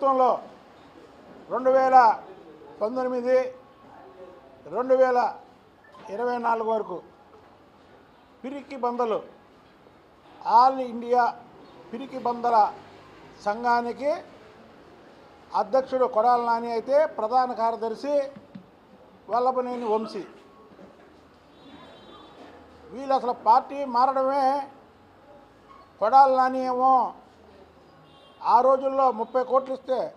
ప్రభుత్వంలో రెండు వేల పంతొమ్మిది రెండు వేల ఇరవై నాలుగు వరకు పిరికి బందలు ఆల్ ఇండియా పిరికి బందల సంఘానికి అధ్యక్షుడు కొడాల నాని అయితే ప్రధాన కార్యదర్శి వల్లభనేని వంశీ. వీళ్ళు అసలు పార్టీ మారడమే కొడాల నాని ఏమో ఆ రోజుల్లో ముప్పై కోట్లు ఇస్తే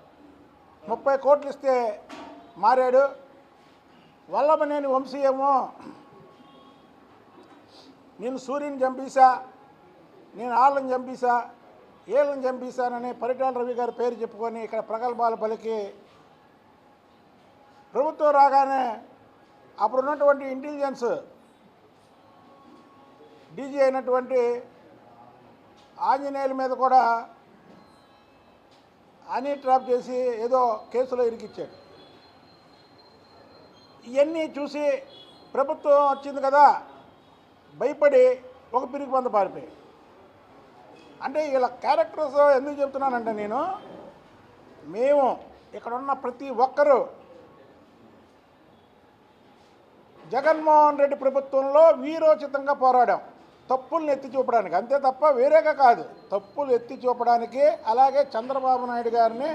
ముప్పై కోట్లు ఇస్తే మారాడు. వల్లభనేని వంశీ నేను సూర్యుని చంపేశా నేను ఆళ్ళని చంపేశా ఏళ్ళని చంపేశానని పరిటాల రవి గారి పేరు చెప్పుకొని ఇక్కడ ప్రగల్భాలు పలికి ప్రభుత్వం రాగానే అప్పుడు ఉన్నటువంటి ఇంటెలిజెన్స్ డీజీ అయినటువంటి ఆంజనేయుల మీద కూడా హనీ ట్రాప్ చేసి ఏదో కేసులో ఇరికిచ్చాడు. ఇవన్నీ చూసి ప్రభుత్వం వచ్చింది కదా భయపడి ఒక పిరికి పంద పారిపోయి అంటే ఇలా క్యారెక్టర్స్ ఎందుకు చెప్తున్నానంటే నేను మేము ఇక్కడ ఉన్న ప్రతి ఒక్కరూ జగన్మోహన్ రెడ్డి ప్రభుత్వంలో వీరోచితంగా పోరాడాం. తప్పులను ఎత్తి చూపడానికి. అంతే తప్ప వేరేగా కాదు. తప్పులు ఎత్తి చూపడానికి అలాగే చంద్రబాబు నాయుడు గారిని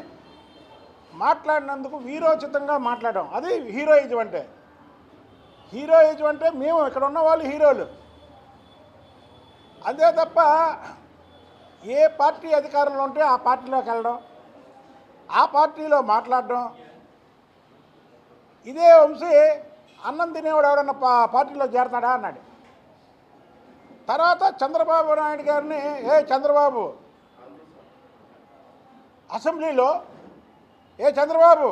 మాట్లాడినందుకు వీరోచితంగా మాట్లాడడం అది హీరోయిజం అంటే. హీరోయిజం అంటే మేము ఇక్కడ ఉన్న వాళ్ళు హీరోలు. అంతే తప్ప ఏ పార్టీ అధికారంలో ఉంటే ఆ పార్టీలోకి వెళ్ళడం ఆ పార్టీలో మాట్లాడడం. ఇదే వంశీ అన్నం తినేవాడు ఎవడన్నా పా పార్టీలో చేరతాడా అన్నాడు. తర్వాత చంద్రబాబు నాయుడు గారిని ఏ చంద్రబాబు? అసెంబ్లీలో ఏ చంద్రబాబు?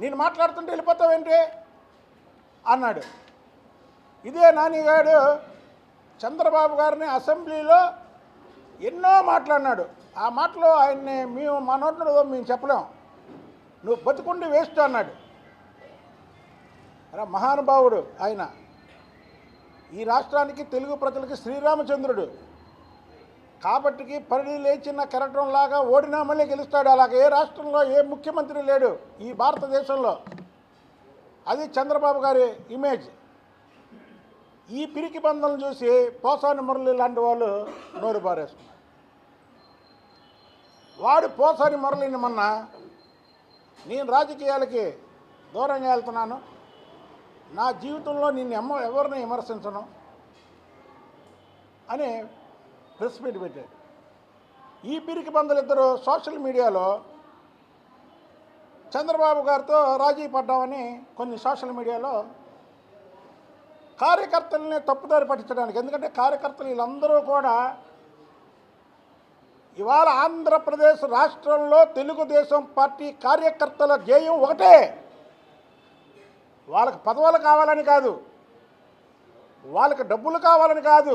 నేను మాట్లాడుతుంటే వెళ్ళిపోతావేంటి? అన్నాడు. ఇదే నానిగాడు చంద్రబాబు గారిని అసెంబ్లీలో ఎన్నో మాట్లాడినాడు. ఆ మాటలో ఆయన్ని మేము మా నోట్లో మేము చెప్పలేం. నువ్వు బతుకుండి వేస్ట్ అన్నాడు. అరే మహానుభావుడు ఆయన. ఈ రాష్ట్రానికి తెలుగు ప్రజలకి శ్రీరామచంద్రుడు. కాబట్టికి పరిధి లేచిన కెరటంలాగా ఓడినా మళ్ళీ గెలుస్తాడు. అలాగే ఏ రాష్ట్రంలో ఏ ముఖ్యమంత్రి లేడు ఈ భారతదేశంలో. అది చంద్రబాబు గారి ఇమేజ్ ఈ పిరికి బంధం చూసి పోసాని మురళి లాంటి వాళ్ళు నోరు పారేస్తున్నారు. వాడు పోసాని మురళిని మొన్న నేను రాజకీయాలకి దూరంగా వెళ్తున్నాను. నా జీవితంలో నిన్ను ఎమ్మ ఎవరిని విమర్శించను? అని ప్రెస్ మీట్ పెట్టాడు. ఈ పిరికి బంధులు ఇద్దరు సోషల్ మీడియాలో చంద్రబాబు గారితో రాజీ పడ్డామని కొన్ని సోషల్ మీడియాలో కార్యకర్తల్ని తప్పుదారి పట్టించడానికి ఎందుకంటే కార్యకర్తలు వీళ్ళందరూ కూడా ఇవాళ ఆంధ్రప్రదేశ్ రాష్ట్రంలో తెలుగుదేశం పార్టీ కార్యకర్తల ధ్యేయం ఒకటే. వాళ్ళకి పదవులు కావాలని కాదు. వాళ్ళకి డబ్బులు కావాలని కాదు.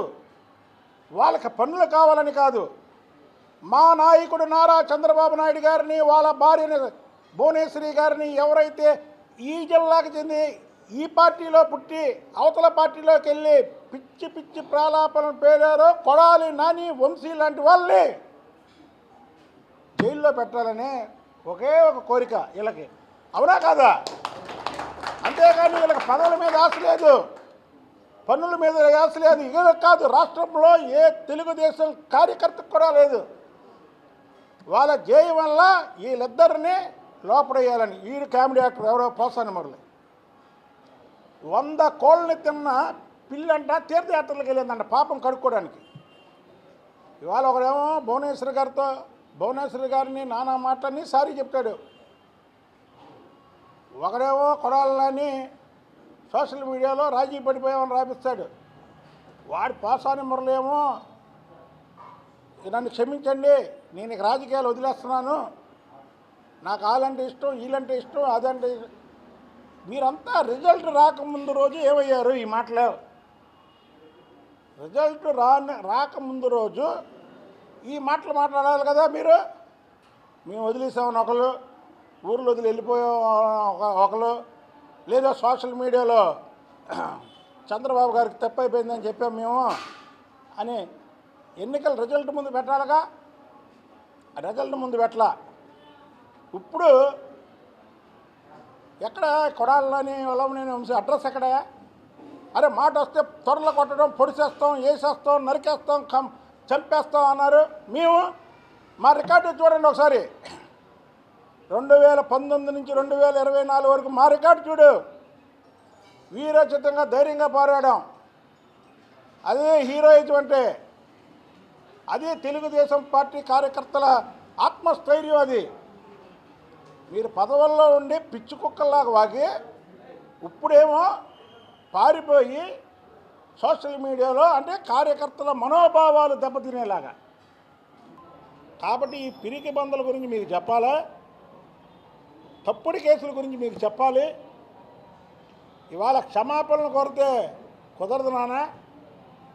వాళ్ళకి పన్నులు కావాలని కాదు. మా నాయకుడు నారా చంద్రబాబు నాయుడు గారిని వాళ్ళ భార్యని భువనేశ్వరి గారిని ఎవరైతే ఈ జిల్లాకు చెంది ఈ పార్టీలో పుట్టి అవతల పార్టీలోకి వెళ్ళి పిచ్చి పిచ్చి ప్రాలాపన పేరారో కొడాలి నాని వంశీ లాంటి వాళ్ళని జైల్లో పెట్టాలనే ఒకే ఒక కోరిక వీళ్ళకి. అవునా కాదా? అంతేగాని వీళ్ళకి పదవుల మీద ఆశ లేదు. పన్నుల మీద ఆశ లేదు. ఇదే కాదు రాష్ట్రంలో ఏ తెలుగుదేశం కార్యకర్తకు కూడా లేదు. వాళ్ళ జయం వల్ల వీళ్ళిద్దరిని లోపడేయాలని. ఈడు కామెడీ యాక్టర్ ఎవరో పోసాను మురళి. వంద కోళ్ళని తిన్న పిల్లంట తీర్థయాత్రలకు వెళ్ళిందంట పాపం కడుక్కోవడానికి. ఇవాళ ఒకడేమో భువనేశ్వర్ గారితో భువనేశ్వర్ గారిని నానా మాటని సారీ చెప్తాడు ఒకడేమో కొడాలని సోషల్ మీడియాలో రాజీ పడిపోయామని రాపిస్తాడు. వాడి పాసాని మురళేమో నన్ను క్షమించండి నేను ఇక రాజకీయాలు వదిలేస్తున్నాను. నాకు వాళ్ళంటే ఇష్టం వీళ్ళంటే ఇష్టం అదంటే మీరంతా రిజల్ట్ రాకముందు రోజు ఏమయ్యారు ఈ మాటలు? రిజల్ట్ రా రాకముందు రోజు ఈ మాటలు మాట్లాడాలి కదా మీరు? మేము వదిలేసాము ఒకరు ఊర్లో వదిలి వెళ్ళిపోయాం ఒక- ఒకరు లేదా సోషల్ మీడియాలో చంద్రబాబు గారికి తప్పైపోయిందని చెప్పాం మేము అని ఎన్నికల రిజల్ట్ ముందు పెట్టాలిగా? రిజల్ట్ ముందు పెట్టాల? ఇప్పుడు ఎక్కడ కొడాలని వల్లమనేని వంశీ అడ్రస్ ఎక్కడ? అరే మాట వస్తే త్వరలు కొట్టడం పొడిచేస్తాం వేసేస్తాం నరికేస్తాం కం చంపేస్తాం అన్నారు. మేము మా రికార్డు చూడండి ఒకసారి. రెండు వేల పంతొమ్మిది నుంచి రెండు వేల ఇరవై నాలుగు వరకు మా రికార్డు చూడు. వీరోచితంగా ధైర్యంగా పోరాడాం. అదే హీరోయిజం అంటే అదే తెలుగుదేశం పార్టీ కార్యకర్తల ఆత్మస్థైర్యం అది. మీరు పదవుల్లో ఉండి పిచ్చి కుక్కల్లాగా వాగి ఇప్పుడేమో పారిపోయి సోషల్ మీడియాలో అంటే కార్యకర్తల మనోభావాలు దెబ్బతినేలాగా. కాబట్టి ఈ పిరికి బందల గురించి మీకు చెప్పాలా? తప్పుడు కేసుల గురించి మీకు చెప్పాలి. ఇవాళ క్షమాపణలు కోరితే కుదరదు నాన్న.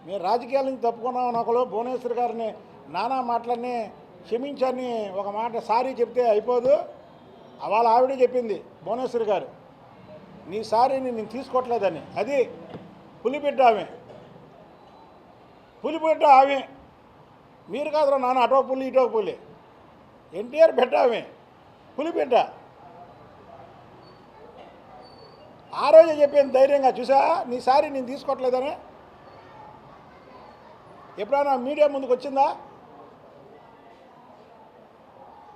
మీరు రాజకీయాల నుంచి తప్పుకున్నాం ఒకరు భువనేశ్వర్ గారిని నానా మాటలన్నీ క్షమించని ఒక మాట సారీ చెప్తే అయిపోదు. వాళ్ళ ఆవిడే చెప్పింది భువనేశ్వర్ గారు నీ సారీని నేను తీసుకోవట్లేదని. అది పులిబిడ్డ ఆమె. పులిబిడ్డ ఆమె. మీరు కాదురా నాన్న అటో పులి ఇటో పులి. ఎన్టీఆర్ బిడ్డ ఆమె. పులిబిడ్డ. ఆ రోజే చెప్పాను ధైర్యంగా చూసా నీ సారీ నేను తీసుకోవట్లేదని. ఎప్పుడైనా మీడియా ముందుకు వచ్చిందా?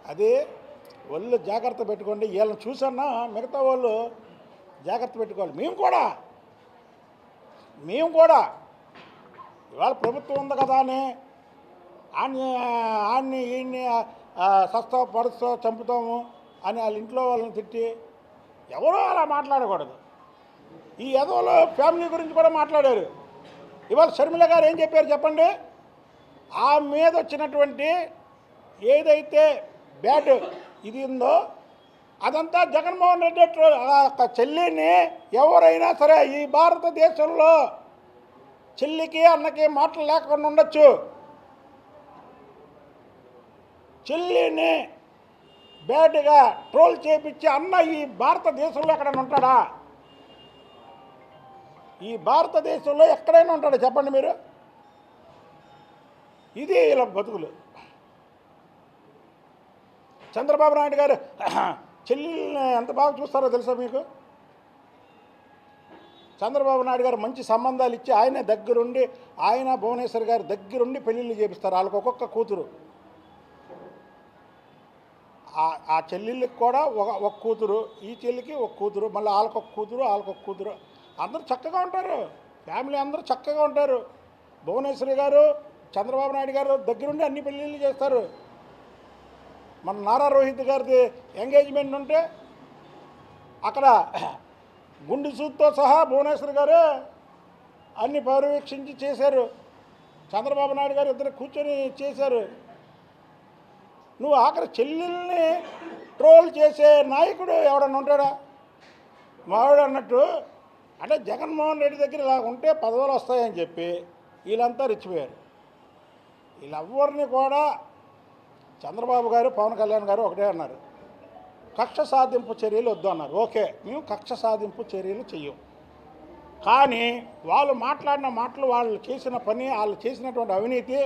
అది ఒళ్ళు జాగ్రత్త పెట్టుకోండి. వీళ్ళని చూసన్నా మిగతా వాళ్ళు జాగ్రత్త పెట్టుకోవాలి. మేము కూడా. మేము కూడా. ఇవాళ ప్రభుత్వం ఉంది కదా అని ఆన్ని ఆన్ని ఈయన్ని సస్తావు పరుస్తావు చంపుతాము అని వాళ్ళ ఇంట్లో వాళ్ళని తిట్టి ఎవరో అలా మాట్లాడకూడదు. ఈ యదవలో ఫ్యామిలీ గురించి కూడా మాట్లాడారు. ఇవాళ షర్మిల గారు ఏం చెప్పారు చెప్పండి? ఆ మీద వచ్చినటువంటి ఏదైతే బ్యాట్ ఇది ఉందో అదంతా జగన్మోహన్ రెడ్డి ఆ చెల్లిని ఎవరైనా సరే ఈ భారతదేశంలో చెల్లికి అన్నకి మాటలు లేకుండా ఉండొచ్చు. చెల్లిని బ్యాడ్గా ట్రోల్ చేపించి అన్న ఈ భారతదేశంలో ఎక్కడైనా ఉంటాడా? ఈ భారతదేశంలో ఎక్కడైనా ఉంటాడా? చెప్పండి మీరు. ఇది ఇలా బతుకులు. చంద్రబాబు నాయుడు గారు చెల్లెల్ని ఎంత బాగా చూస్తారో తెలుసా మీకు? చంద్రబాబు నాయుడు గారు మంచి సంబంధాలు ఇచ్చి ఆయన దగ్గరుండి ఆయన భువనేశ్వర్ గారు దగ్గరుండి పెళ్ళిళ్ళు చేపిస్తారు. వాళ్ళకి ఒక్కొక్క కూతురు. ఆ చెల్లెళ్ళకి కూడా ఒక ఒక కూతురు ఈ చెల్లికి ఒక కూతురు మళ్ళీ వాళ్ళకి ఒక కూతురు వాళ్ళకి ఒక కూతురు. అందరూ చక్కగా ఉంటారు. ఫ్యామిలీ అందరూ చక్కగా ఉంటారు. భువనేశ్వరి గారు చంద్రబాబు నాయుడు గారు దగ్గరుండి అన్ని పెళ్ళిళ్ళు చేస్తారు. మన నారా రోహిత్ గారిది ఎంగేజ్మెంట్ ఉంటే అక్కడ గుండు సూత్తో సహా భువనేశ్వర్ గారు అన్ని పర్యవేక్షించి చేశారు. చంద్రబాబు నాయుడు గారు ఇద్దరు కూర్చొని చేశారు. నువ్వు ఆఖరి చెల్లెల్ని ట్రోల్ చేసే నాయకుడు ఎవడన్నా ఉంటాడా? మావాడు అన్నట్టు అంటే జగన్మోహన్ రెడ్డి దగ్గర ఇలా ఉంటే పదవులు వస్తాయని చెప్పి వీళ్ళంతా రెచ్చిపోయారు. వీళ్ళెవ్వరిని కూడా చంద్రబాబు గారు పవన్ కళ్యాణ్ గారు ఒకటే అన్నారు. కక్ష సాధింపు చర్యలు వద్దు అన్నారు. ఓకే మేము కక్ష సాధింపు చర్యలు చెయ్యం. కానీ వాళ్ళు మాట్లాడిన మాటలు వాళ్ళు చేసిన పని వాళ్ళు చేసినటువంటి అవినీతి